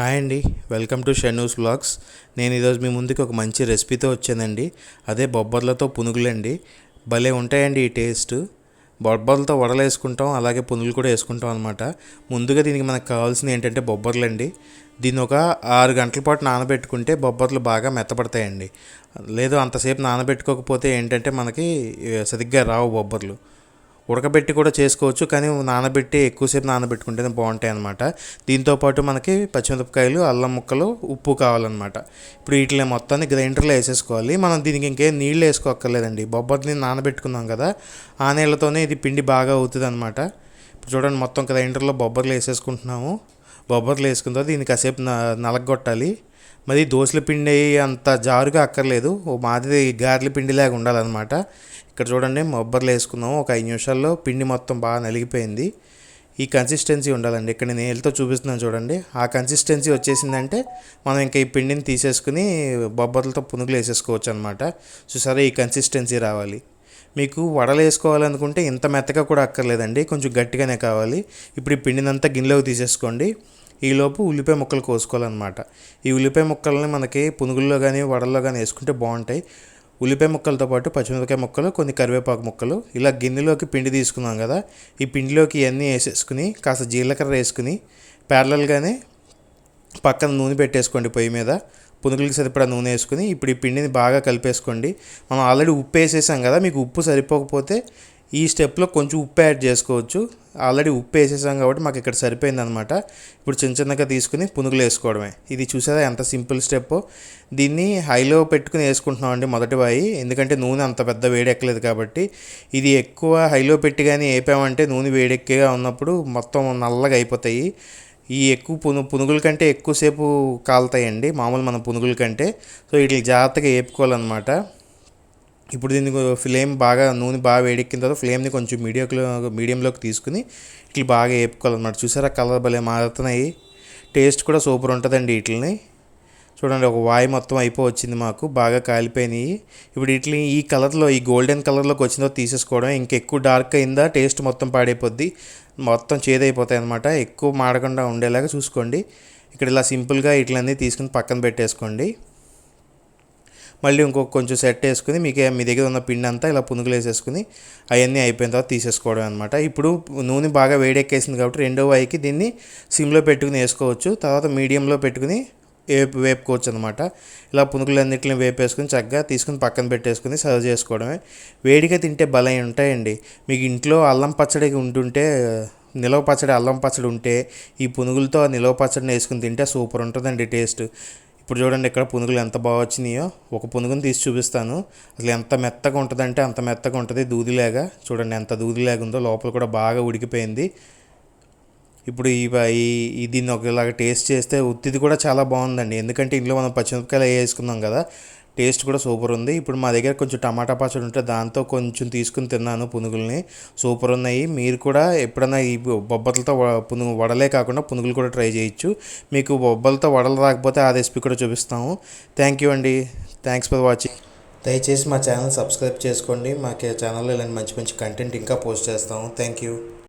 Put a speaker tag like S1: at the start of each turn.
S1: Hi అండి welcome to షెన్నూస్ blogs. నేను ఈరోజు మీ ముందుకి ఒక మంచి రెసిపీతో వచ్చానండి. అదే బొబ్బర్లతో పునుగులండి. భలే ఉంటాయండి ఈ టేస్ట్. బొబ్బర్లతో వడలు వేసుకుంటాం అలాగే పునుగులు కూడా వేసుకుంటాం అనమాట ముందుగా దీనికి మనకు కావాల్సింది ఏంటంటే బొబ్బర్లండి. దీన్ని ఒక ఆరు గంటల పాటు నానబెట్టుకుంటే బొబ్బర్లు బాగా మెత్తపడతాయండి. లేదు అంతసేపు నానబెట్టుకోకపోతే ఏంటంటే మనకి సరిగ్గా రావు బొబ్బర్లు. ఉడకబెట్టి కూడా చేసుకోవచ్చు కానీ నానబెట్టి ఎక్కువసేపు నానబెట్టుకుంటేనే బాగుంటాయి అనమాట దీంతోపాటు మనకి పచ్చిమిరపకాయలు అల్లం ముక్కలు ఉప్పు కావాలన్నమాట. ఇప్పుడు వీటిని మొత్తాన్ని గ్రైండర్లో వేసేసుకోవాలి. మనం దీనికి ఇంకేం నీళ్ళు వేసుకోక్కర్లేదండి. బొబ్బర్ని నానబెట్టుకున్నాం కదా ఆ నీళ్ళతోనే ఇది పిండి బాగా అవుతుంది అనమాట ఇప్పుడు చూడండి మొత్తం గ్రైండర్లో బొబ్బర్లు వేసేసుకుంటున్నాము. బొబ్బర్లు వేసుకున్న తర్వాత దీన్ని కాసేపు నలగొట్టాలి. మరి దోశల పిండి అంత జారుగా అక్కర్లేదు. ఓ మాదిరి గారెల పిండిలాగా ఉండాలన్నమాట. ఇక్కడ చూడండి బొబ్బర్లు వేసుకున్నాము. ఒక ఐదు నిమిషాల్లో పిండి మొత్తం బాగా నలిగిపోయింది. ఈ కన్సిస్టెన్సీ ఉండాలండి. ఇక్కడ నేను ఏళ్ళతో చూపిస్తున్నాను చూడండి. ఆ కన్సిస్టెన్సీ వచ్చేసిందంటే మనం ఇంకా ఈ పిండిని తీసేసుకుని బొబ్బర్లతో పునుగులు వేసేసుకోవచ్చు అనమాట చూసారా ఈ కన్సిస్టెన్సీ రావాలి. మీకు వడలు వేసుకోవాలనుకుంటే ఇంత మెత్తగా కూడా అక్కర్లేదండి. కొంచెం గట్టిగానే కావాలి. ఇప్పుడు ఈ పిండినంతా గిన్నెలోకి తీసేసుకోండి. ఈలోపు ఉల్లిపాయ ముక్కలు కోసుకోవాలన్నమాట. ఈ ఉల్లిపాయ ముక్కల్ని మనకి పునుగుల్లో కానీ వడల్లో కానీ వేసుకుంటే బాగుంటాయి. ఉల్లిపాయ ముక్కలతో పాటు పచ్చిమిరపకాయ ముక్కలు కొన్ని కరివేపాకు ముక్కలు. ఇలా గిన్నెలోకి పిండి తీసుకున్నాం కదా ఈ పిండిలోకి ఇవన్నీ వేసేసుకుని కాస్త జీలకర్ర వేసుకుని ప్యారలల్గానే పక్కన నూనె పెట్టేసుకోండి పొయ్యి మీద. పునుగులకి సరిపడా నూనె వేసుకుని ఇప్పుడు ఈ పిండిని బాగా కలిపేసుకోండి. మనం ఆల్రెడీ ఉప్పు వేసేసాం కదా మీకు ఉప్పు సరిపోకపోతే ఈ స్టెప్లో కొంచెం ఉప్పు యాడ్ చేసుకోవచ్చు. ఆల్రెడీ ఉప్పు వేసేసాం కాబట్టి మాకు ఇక్కడ సరిపోయింది అనమాట ఇప్పుడు చిన్న చిన్నగా తీసుకుని పునుగులు వేసుకోవడమే. ఇది చూసారా ఎంత సింపుల్ స్టెప్. దీన్ని హైలో పెట్టుకుని వేసుకుంటున్నాం అండి మొదటి బాయి. ఎందుకంటే నూనె అంత పెద్ద వేడెక్కలేదు కాబట్టి. ఇది ఎక్కువ హైలో పెట్టి కానీ వేపామంటే నూనె వేడెక్కేగా ఉన్నప్పుడు మొత్తం నల్లగా అయిపోతాయి. ఈ ఎక్కువ పును పునుగుల కంటే ఎక్కువసేపు కాలుతాయండి. మామూలు మన పునుగుల కంటే. సో వీటికి జాగ్రత్తగా వేపుకోవాలన్నమాట. ఇప్పుడు దీన్ని ఫ్లేమ్ బాగా నూనె బాగా వేడెక్కిన తర్వాత ఫ్లేమ్ని కొంచెం మీడియంలో మీడియంలోకి తీసుకుని ఇట్లా బాగా వేపుకోవాలన్నమాట చూసారా? కలర్ భలే మారుతున్నాయి. టేస్ట్ కూడా సూపర్ ఉంటుందండి వీటిని చూడండి ఒక వాయి మొత్తం అయిపోవచ్చింది మాకు. బాగా కాలిపోయినాయి. ఇప్పుడు వీటిని ఈ కలర్లో ఈ గోల్డెన్ కలర్లోకి వచ్చిన తర్వాత తీసేసుకోవడం ఇంకెక్కువ డార్క్ అయిందా టేస్ట్ మొత్తం పాడైపోద్ది. మొత్తం చేదైపోతాయి అనమాట ఎక్కువ మాడకుండా ఉండేలాగా చూసుకోండి. ఇక్కడ ఇలా సింపుల్గా ఇట్లన్నీ తీసుకుని పక్కన పెట్టేసుకోండి. మళ్ళీ ఇంకొక కొంచెం సెట్ వేసుకుని మీకు మీ దగ్గర ఉన్న పిండి అంతా ఇలా పునుగులు వేసేసుకుని అవన్నీ అయిపోయిన తర్వాత తీసేసుకోవడం అనమాట ఇప్పుడు నూనె బాగా వేడెక్కేసింది కాబట్టి రెండో వాయికి దీన్ని సిమ్లో పెట్టుకుని వేసుకోవచ్చు. తర్వాత మీడియంలో పెట్టుకుని వేపు వేపుకోవచ్చు అనమాట ఇలా పునుగులన్నింటిని వేపేసుకుని చక్కగా తీసుకుని పక్కన పెట్టేసుకుని సర్వ్ చేసుకోవడమే. వేడిగా తింటే భలే ఉంటాయండి. మీకు ఇంట్లో అల్లం పచ్చడి ఉంటుంటే నిలవ పచ్చడి అల్లం పచ్చడి ఉంటే ఈ పునుగులతో నిలవ పచ్చడిని వేసుకుని తింటే సూపర్ ఉంటుందండి టేస్ట్. ఇప్పుడు చూడండి ఇక్కడ పునుగులు ఎంత బాగా వచ్చినాయో. ఒక పునుగుని తీసి చూపిస్తాను. అసలు ఎంత మెత్తగా ఉంటుందంటే అంత మెత్తగా ఉంటుంది దూదిలాగా. చూడండి ఎంత దూదిలాగా ఉందో. లోపల కూడా బాగా ఉడికిపోయింది. ఇప్పుడు ఈ ఈ- ఈ దీన్ని ఒకలాగా టేస్ట్ చేస్తే ఉత్తిది కూడా చాలా బాగుందండి. ఎందుకంటే ఇంట్లో మనం పచ్చిమిరపకాయలు వేసుకున్నాం కదా. టేస్ట్ కూడా సూపర్ ఉంది. ఇప్పుడు మా దగ్గర కొంచెం టమాటా పచ్చడి ఉంటే దాంతో కొంచెం తీసుకుని తిన్నాను పునుగుల్ని. సూపర్ ఉన్నాయి. మీరు కూడా ఎప్పుడైనా ఈ బొబ్బలతో వ- పునుగు వడలే కాకుండా పునుగులు కూడా ట్రై చేయొచ్చు. మీకు బొబ్బలతో వడలు రాకపోతే ఆ రెసిపీ కూడా చూపిస్తాము. థ్యాంక్ యూ అండి. Thanks for watching. దయచేసి మా ఛానల్ సబ్స్క్రైబ్ చేసుకోండి. మా ఛానల్లో ఇలాంటి మంచి మంచి కంటెంట్ ఇంకా పోస్ట్ చేస్తాము. Thank you.